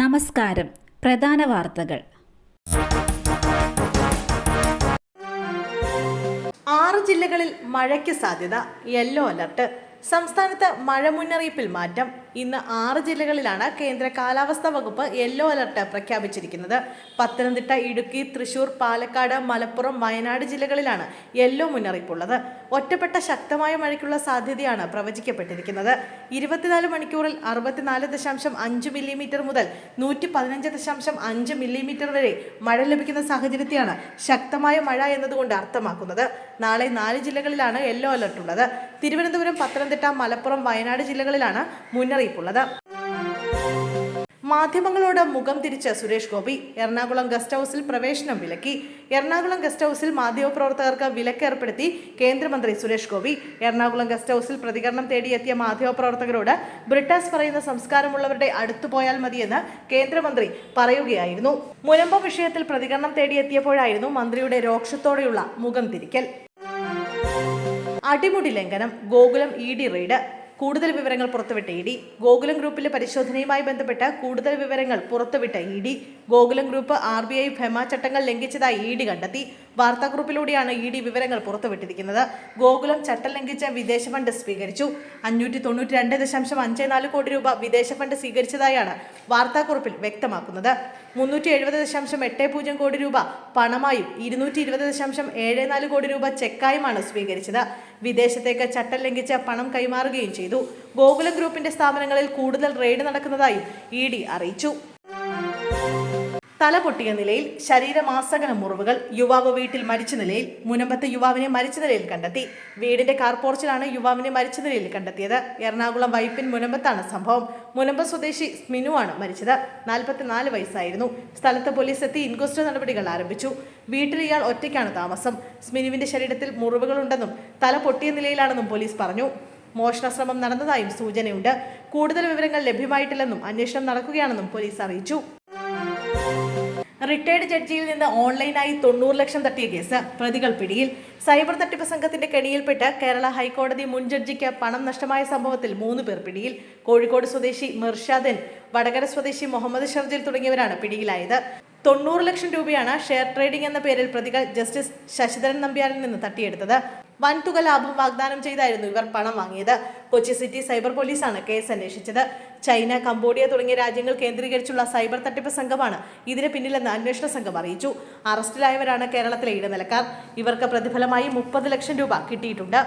നമസ്കാരം. പ്രധാന വാർത്തകൾ. ആറ് ജില്ലകളിൽ മഴയ്ക്ക് സാധ്യത. Yellow alert. സംസ്ഥാനത്ത് മഴ മുന്നറിയിപ്പിൽ മാറ്റം. ഇന്ന് ആറ് ജില്ലകളിലാണ് കേന്ദ്ര കാലാവസ്ഥാ വകുപ്പ് യെല്ലോ അലർട്ട് പ്രഖ്യാപിച്ചിരിക്കുന്നത്. പത്തനംതിട്ട ഇടുക്കി തൃശൂർ പാലക്കാട് മലപ്പുറം വയനാട് ജില്ലകളിലാണ് യെല്ലോ മുന്നറിയിപ്പുള്ളത്. ഒറ്റപ്പെട്ട ശക്തമായ മഴയ്ക്കുള്ള സാധ്യതയാണ് പ്രവചിക്കപ്പെട്ടിരിക്കുന്നത്. ഇരുപത്തിനാല് മണിക്കൂറിൽ അറുപത്തിനാല് ദശാംശം അഞ്ച് മില്ലിമീറ്റർ മുതൽ നൂറ്റി പതിനഞ്ച് ദശാംശം അഞ്ച് മില്ലിമീറ്റർ വരെ മഴ ലഭിക്കുന്ന സാഹചര്യത്തെയാണ് ശക്തമായ മഴ എന്നതുകൊണ്ട് അർത്ഥമാക്കുന്നത്. നാളെ നാല് ജില്ലകളിലാണ് യെല്ലോ അലർട്ട് ഉള്ളത് തിരുവനന്തപുരം പത്തനംതിട്ട മലപ്പുറം വയനാട് ജില്ലകളിലാണ് മുന്നറിയിപ്പുള്ളത്. മാധ്യമങ്ങളോട് മുഖം തിരിച്ച സുരേഷ് ഗോപി. എറണാകുളം ഗസ്റ്റ് ഹൗസിൽ പ്രവേശനം വിലക്കി. എറണാകുളം ഗസ്റ്റ് ഹൗസിൽ മാധ്യമപ്രവർത്തകർക്ക് വിലക്ക് ഏർപ്പെടുത്തി കേന്ദ്രമന്ത്രി സുരേഷ് ഗോപി. എറണാകുളം ഗസ്റ്റ് ഹൗസിൽ പ്രതികരണം തേടിയെത്തിയ മാധ്യമപ്രവർത്തകരോട് ബ്രിട്ടാസ് പറയുന്ന സംസ്കാരമുള്ളവരുടെ അടുത്തു പോയാൽ മതിയെന്ന് കേന്ദ്രമന്ത്രി പറയുകയായിരുന്നു. മുനമ്പ വിഷയത്തിൽ പ്രതികരണം തേടിയെത്തിയപ്പോഴായിരുന്നു മന്ത്രിയുടെ രോക്ഷത്തോടെയുള്ള മുഖം തിരിക്കൽ. അടിമുടി ലംഘനം ഗോകുലം ഇ ഡി റെയ്ഡ്. കൂടുതൽ വിവരങ്ങൾ പുറത്തുവിട്ട ഇ ഡി. ഗോകുലം ഗ്രൂപ്പിലെ പരിശോധനയുമായി ബന്ധപ്പെട്ട് കൂടുതൽ വിവരങ്ങൾ പുറത്തുവിട്ട E D. Gokulam group R B I FEMA ചട്ടങ്ങൾ ലംഘിച്ചതായി ഇ ഡി കണ്ടെത്തി. വാർത്താക്കുറിപ്പിലൂടെയാണ് ഇ ഡി വിവരങ്ങൾ പുറത്തുവിട്ടിരിക്കുന്നത്. ഗോകുലം ചട്ടം ലംഘിച്ച വിദേശ ഫണ്ട് സ്വീകരിച്ചു. അഞ്ഞൂറ്റി തൊണ്ണൂറ്റി രണ്ട് ദശാംശം അഞ്ച് നാല് കോടി രൂപ വിദേശ ഫണ്ട് സ്വീകരിച്ചതായാണ് വാർത്താക്കുറിപ്പിൽ വ്യക്തമാക്കുന്നത്. മുന്നൂറ്റി എഴുപത് ദശാംശം എട്ട് പൂജ്യം കോടി രൂപ പണമായും ഇരുന്നൂറ്റി ഇരുപത് ദശാംശം ഏഴ് നാല് കോടി രൂപ ചെക്കായുമാണ് സ്വീകരിച്ചത്. വിദേശത്തേക്ക് ചട്ടം ലംഘിച്ച പണം കൈമാറുകയും ചെയ്തു. ഗോകുലം ഗ്രൂപ്പിന്റെ സ്ഥാപനങ്ങളിൽ കൂടുതൽ റെയ്ഡ് നടക്കുന്നതായും ഇ ഡി അറിയിച്ചു. തല പൊട്ടിയ നിലയിൽ ശരീരമാസകന മുറിവുകൾ യുവാവ് വീട്ടിൽ മരിച്ച നിലയിൽ മുനമ്പത്തെ യുവാവിനെ മരിച്ച നിലയിൽ കണ്ടെത്തി. വീടിന്റെ കാർപോർച്ചിലാണ് യുവാവിനെ മരിച്ച നിലയിൽ കണ്ടെത്തിയത്. എറണാകുളം വൈപ്പിൻ മുനമ്പത്താണ് സംഭവം. മുനമ്പ സ്വദേശി സ്മിനുവാണ് മരിച്ചത്. നാൽപ്പത്തിനാല് വയസ്സായിരുന്നു. സ്ഥലത്ത് പോലീസ് എത്തി ഇൻക്വസ്റ്റ് നടപടികൾ ആരംഭിച്ചു. വീട്ടിൽ ഇയാൾ ഒറ്റയ്ക്കാണ് താമസം. സ്മിനുവിന്റെ ശരീരത്തിൽ മുറിവുകളുണ്ടെന്നും തല പൊട്ടിയ നിലയിലാണെന്നും പോലീസ് പറഞ്ഞു. മോഷണ ശ്രമം നടന്നതായും സൂചനയുണ്ട്. കൂടുതൽ വിവരങ്ങൾ ലഭ്യമായിട്ടില്ലെന്നും അന്വേഷണം നടക്കുകയാണെന്നും പോലീസ് അറിയിച്ചു. റിട്ടയർഡ് ജഡ്ജിയിൽ നിന്ന് ഓൺലൈനായി തൊണ്ണൂറ് ലക്ഷം തട്ടിയ കേസ്. പ്രതികൾ പിടിയിൽ. സൈബർ തട്ടിപ്പ് സംഘത്തിന്റെ കെണിയിൽപ്പെട്ട് കേരള ഹൈക്കോടതി മുൻ ജഡ്ജിക്ക് പണം നഷ്ടമായ സംഭവത്തിൽ മൂന്ന് പേർ പിടിയിൽ. കോഴിക്കോട് സ്വദേശി മിർഷാദൻ വടകര സ്വദേശി മുഹമ്മദ് ഷർജിൽ തുടങ്ങിയവരാണ് പിടിയിലായത്. തൊണ്ണൂറ് ലക്ഷം രൂപയാണ് ഷെയർ ട്രേഡിംഗ് എന്ന പേരിൽ പ്രതികൾ ജസ്റ്റിസ് ശശിധരൻ നമ്പ്യാരിൽ നിന്ന് തട്ടിയെടുത്തത്. വൻതുക ലാഭം വാഗ്ദാനം ചെയ്തായിരുന്നു ഇവർ പണം വാങ്ങിയത്. കൊച്ചി സിറ്റി സൈബർ പോലീസാണ് കേസ് അന്വേഷിച്ചത്. ചൈന കംബോഡിയ തുടങ്ങിയ രാജ്യങ്ങൾ കേന്ദ്രീകരിച്ചുള്ള സൈബർ തട്ടിപ്പ് സംഘമാണ് ഇതിന് പിന്നിലെന്ന് അന്വേഷണ സംഘം അറിയിച്ചു. അറസ്റ്റിലായവരാണ് കേരളത്തിലെ ഇടനിലക്കാർ. ഇവർക്ക് പ്രതിഫലമായി മുപ്പത് ലക്ഷം രൂപ കിട്ടിയിട്ടുണ്ട്.